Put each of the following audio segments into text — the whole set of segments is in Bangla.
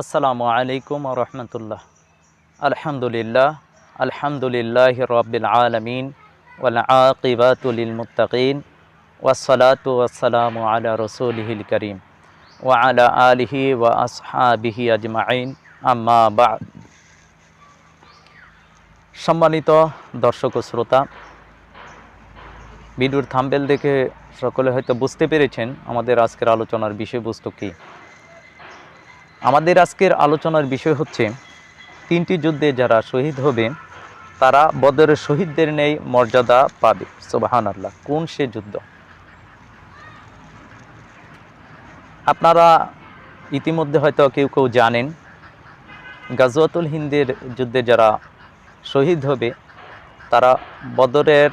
আসসালামু আলাইকুম রহমতুল্লাহ। আলহামদুলিল্লাহ আলহামদুলিল্লাহ রবিল আলমিন ওয়াসসালাতু ওয়াসসালামু আলা রসুলিহিল করিম ওয়া আলা আলিহি ওয়া আসহাবিহি আজমাইন। আম্মা সম্মানিত দর্শক ও শ্রোতা ভিডিওর থাম্বেল দেখে সকলে হয়তো বুঝতে পেরেছেন আমাদের আজকের আলোচনার বিষয়বস্তু কী। আমাদের আজকের আলোচনার বিষয় হচ্ছে, তিনটি যুদ্ধে যারা শহীদ হবে, তারা বদরের শহীদদের নেই মর্যাদা পাবে। সোবাহান আল্লাহ কোন সে যুদ্ধ? আপনারা ইতিমধ্যে হয়তো কেউ কেউ জানেন, গাজওয়াতুল হিন্দের যুদ্ধে যারা শহীদ হবে, তারা বদরের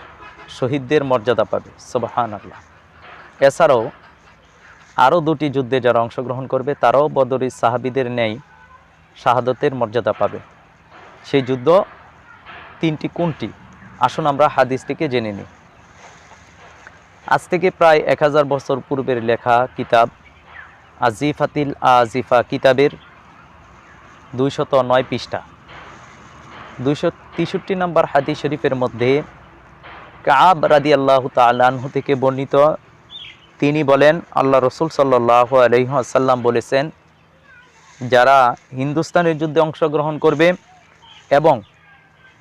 শহীদদের মর্যাদা পাবে। সোবাহান আল্লাহ এছাড়াও আরও দুটি যুদ্ধে যারা অংশগ্রহণ করবে, তারাও বদরি সাহাবিদের নেই শাহাদতের মর্যাদা পাবে। সেই যুদ্ধ তিনটি কোনটি? আসুন আমরা হাদিস থেকে জেনে নিই। আজ থেকে প্রায় এক হাজার বছর পূর্বের লেখা কিতাব, আজিফাতিল আজিফা কিতাবের দুইশত নয় পৃষ্ঠা। দুইশো তেষট্টি নম্বর হাদিস শরীফের মধ্যে কাব রাদি আল্লাহ তালাহু থেকে বর্ণিত তিনি বলেন, আল্লাহ রসুল সাল্লাহ আলহিহাসাল্লাম বলেছেন, যারা হিন্দুস্তানের যুদ্ধে অংশগ্রহণ করবে এবং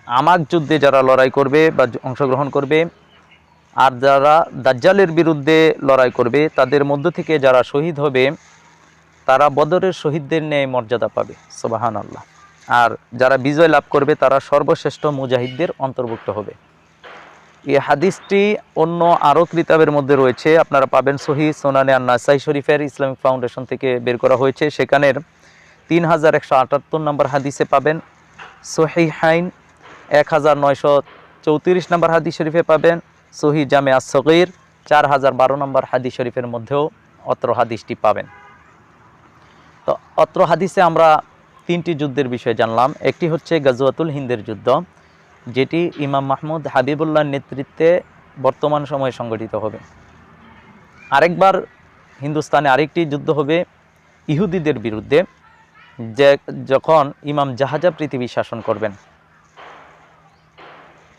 আমাক যুদ্ধে যারা লড়াই করবে বা অংশগ্রহণ করবে, আর যারা দাজ্জালের বিরুদ্ধে লড়াই করবে, তাদের মধ্য থেকে যারা শহীদ হবে, তারা বদরের শহীদদের ন্যায় মর্যাদা পাবে। সোবাহান আল্লাহ আর যারা বিজয় লাভ করবে, তারা সর্বশ্রেষ্ঠ মুজাহিদদের অন্তর্ভুক্ত হবে। এই হাদিসটি অন্য আরও কিতাবের মধ্যে রয়েছে। আপনারা পাবেন সহি সোনানে আন্নাসাই শরীফের ইসলামিক ফাউন্ডেশন থেকে বের করা হয়েছে। সেখানের তিন হাজার একশো আটাত্তর নম্বর হাদিসে পাবেন। সহি হাইন এক হাজার নয়শো চৌত্রিশ নম্বর হাদিস শরীফে পাবেন। সহি জামে আসগির চার হাজার বারো নম্বর হাদিস শরীফের মধ্যেও অত্র হাদিসটি পাবেন। তো অত্র হাদিসে আমরা তিনটি যুদ্ধের বিষয়ে জানলাম। একটি হচ্ছে গাজওয়াতুল হিন্দের যুদ্ধ। যেটি ইমাম মাহমুদ হাবিবুল্লাহর নেতৃত্বে বর্তমান সময়ে সংগঠিত হবে। আরেকবার হিন্দুস্তানে আরেকটি যুদ্ধ হবে ইহুদিদের বিরুদ্ধে, যে যখন ইমাম জাহাজা পৃথিবী শাসন করবেন।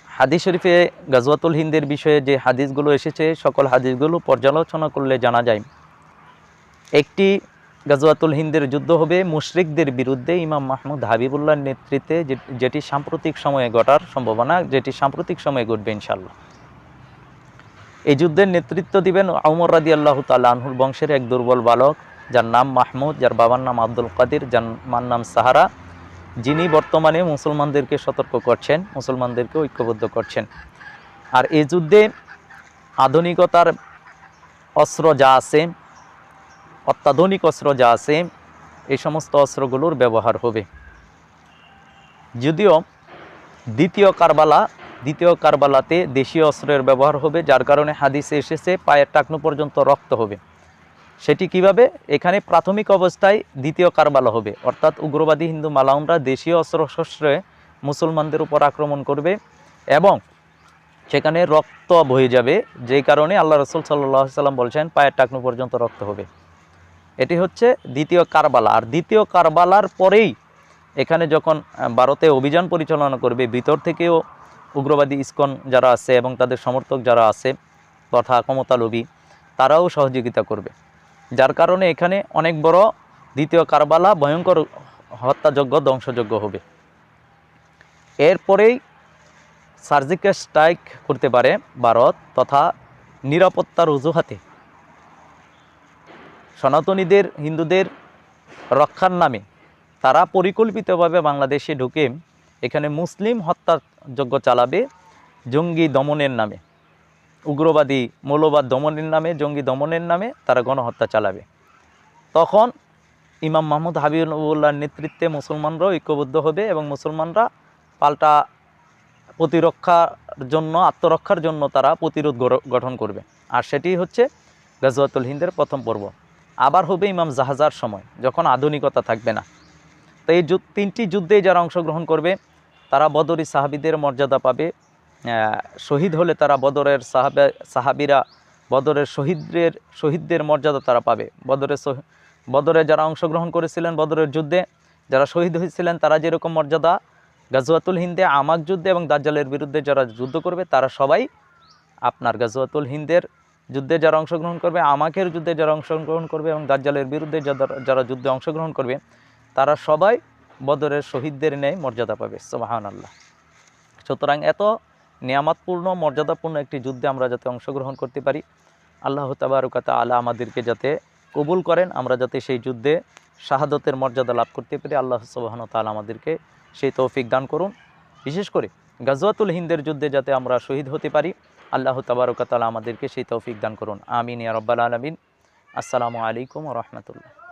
হাদিস শরীফে গাজওয়াতুল হিন্দের বিষয়ে যে হাদিসগুলো এসেছে, সকল হাদিসগুলো পর্যালোচনা করলে জানা যায়, একটি গাজওয়াতুল হিন্দের যুদ্ধ হবে। মুশরিকদের বিরুদ্ধে ইমাম মাহমুদ হাবিবুল্লাহর নেতৃত্বে যেটি সাম্প্রতিক সময়ে ঘটার সম্ভাবনা, যেটি সাম্প্রতিক সময়ে ঘটবে ইনশাল্লাহ এই যুদ্ধের নেতৃত্ব দিবেন আউমর রাদি আল্লাহ তাল্লাহুর বংশের এক দুর্বল বালক, যার নাম মাহমুদ, যার বাবার নাম আব্দুল কাদির, যার মার নাম সাহারা। যিনি বর্তমানে মুসলমানদেরকে সতর্ক করছেন, মুসলমানদেরকে ঐক্যবদ্ধ করছেন। আর এই যুদ্ধে আধুনিকতার অস্ত্র যা আছে অত্যাধুনিক অস্ত্র যা আছে, এই সমস্ত অস্ত্রগুলোর ব্যবহার হবে। যদিও দ্বিতীয় কারবালা, দ্বিতীয় কারবালাতে দেশীয় অস্ত্রের ব্যবহার হবে, যার কারণে হাদিসে এসেছে, পায়ের টাকনু পর্যন্ত রক্ত হবে। সেটি কীভাবে? এখানে প্রাথমিক অবস্থায় দ্বিতীয় কারবালা হবে। অর্থাৎ উগ্রবাদী হিন্দু মালাউনরা দেশীয় অস্ত্র শস্ত্রে মুসলমানদের উপর আক্রমণ করবে এবং সেখানে রক্ত বয়ে যাবে, যেই কারণে আল্লাহ রসুল সাল্লাহ সাল্লাম বলছেন, পায়ের টাকনু পর্যন্ত রক্ত হবে। এটি হচ্ছে দ্বিতীয় কারবালা। আর দ্বিতীয় কারবালার পরেই এখানে যখন ভারতে অভিযান পরিচালনা করবে, ভিতর থেকেও উগ্রবাদী ইস্কন যারা আছে এবং তাদের সমর্থক যারা আছে, তথা ক্ষমতালোভী তারাও সহযোগিতা করবে। যার কারণে এখানে অনেক বড় দ্বিতীয় কারবালা ভয়ঙ্কর হত্যাযজ্ঞ, ধ্বংসযজ্ঞ হবে। এরপরেই সার্জিক্যাল স্ট্রাইক করতে পারে ভারত তথা নিরাপত্তার অজুহাতে। সনাতনীদের, হিন্দুদের রক্ষার নামে তারা পরিকল্পিতভাবে বাংলাদেশে ঢুকে এখানে মুসলিম হত্যাযজ্ঞ চালাবে জঙ্গি দমনের নামে। উগ্রবাদী, মৌলবাদ দমনের নামে, জঙ্গি দমনের নামে তারা গণহত্যা চালাবে। তখন ইমাম মাহমুদ হাবিবুল্লাহর নেতৃত্বে মুসলমানরাও ঐক্যবদ্ধ হবে এবং মুসলমানরা পাল্টা প্রতিরক্ষার জন্য, আত্মরক্ষার জন্য তারা প্রতিরোধ গঠন করবে। আর সেটি হচ্ছে গাজওয়াতুল হিন্দের প্রথম পর্ব। আবার হবে ইমাম জাহাজার সময়, যখন আধুনিকতা থাকবে না। তো এই তিনটি যুদ্ধে যারা অংশগ্রহণ করবে, তারা বদরি সাহাবিদের মর্যাদা পাবে। শহীদ হলে তারা বদরের সাহাবে, সাহাবিরা বদরের শহীদদের শহীদদের মর্যাদা তারা পাবে। বদরের বদরে যারা অংশগ্রহণ করেছিলেন বদরের যুদ্ধে, যারা শহীদ হয়েছিলেন তারা যেরকম মর্যাদা, গাজওয়াতুল হিন্দে আমাক যুদ্ধে এবং দাজ্জালের বিরুদ্ধে যারা যুদ্ধ করবে, তারা সবাই আপনার গাজওয়াতুল হিন্দের যুদ্ধে যারা অংশগ্রহণ করবে আমাকের যুদ্ধে যারা অংশগ্রহণ করবে এবং দাজ্জালের বিরুদ্ধে যারা- যুদ্ধে অংশগ্রহণ করবে, তারা সবাই বদরের শহীদদের ন্যায় মর্যাদা পাবে। সোবাহান আল্লাহ সুতরাং এত নিয়ামতপূর্ণ, মর্যাদাপূর্ণ একটি যুদ্ধে আমরা যাতে অংশগ্রহণ করতে পারি, আল্লাহ তাবারকাতা আলা আমাদেরকে যাতে কবুল করেন, আমরা যাতে সেই যুদ্ধে শাহাদতের মর্যাদা লাভ করতে পারি আল্লাহ সুবাহন তালা আমাদেরকে সেই তৌফিক দান করুন। বিশেষ করে গাজওয়াতুল হিন্দের যুদ্ধে যাতে আমরা শহীদ হতে পারি আল্লাহ তাবারকাতালা আমাদেরকে সেই তৌফিক দান করুন। আমিন ইয়া রব্বাল আলমিন। আসসালামু আলাইকুম রহমতুল্লাহ।